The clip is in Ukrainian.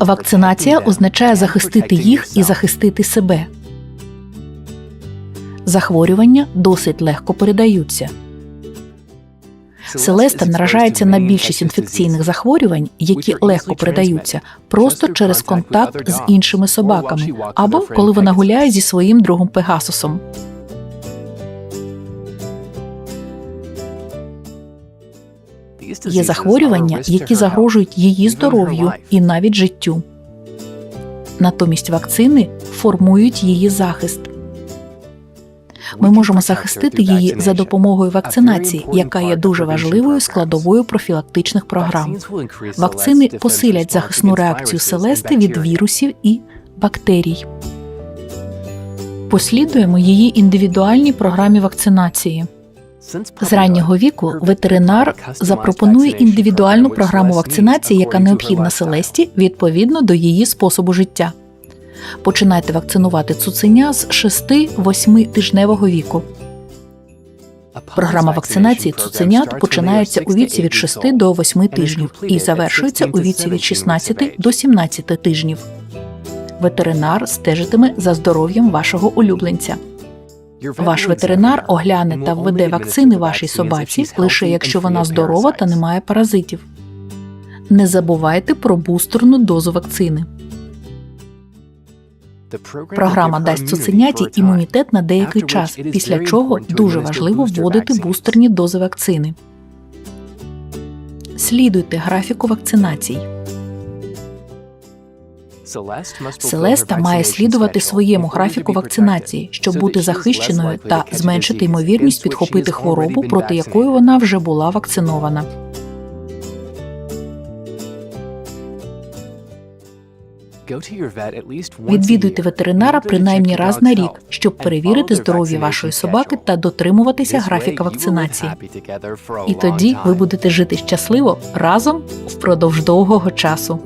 Вакцинація означає захистити їх і захистити себе. Захворювання досить легко передаються. Селеста наражається на більшість інфекційних захворювань, які легко передаються, просто через контакт з іншими собаками, або коли вона гуляє зі своїм другом Пегасусом. Є захворювання, які загрожують її здоров'ю і навіть життю. Натомість вакцини формують її захист. Ми можемо захистити її за допомогою вакцинації, яка є дуже важливою складовою профілактичних програм. Вакцини посилять захисну реакцію селести від вірусів і бактерій. Послідуємо її індивідуальній програмі вакцинації. З раннього віку ветеринар запропонує індивідуальну програму вакцинації, яка необхідна селесті відповідно до її способу життя. Починайте вакцинувати цуценя з 6-8 тижневого віку. Програма вакцинації цуценят починається у віці від 6 до 8 тижнів і завершується у віці від 16 до 17 тижнів. Ветеринар стежитиме за здоров'ям вашого улюбленця. Ваш ветеринар огляне та введе вакцини вашій собаці лише якщо вона здорова та не має паразитів. Не забувайте про бустерну дозу вакцини. Програма дасть цуценяті імунітет на деякий час, після чого дуже важливо вводити бустерні дози вакцини. Слідуйте графіку вакцинацій. Селеста має слідувати своєму графіку вакцинації, щоб бути захищеною та зменшити ймовірність підхопити хворобу, проти якої вона вже була вакцинована. Відвідуйте ветеринара принаймні раз на рік, щоб перевірити здоров'я вашої собаки та дотримуватися графіка вакцинації. І тоді ви будете жити щасливо разом впродовж довгого часу.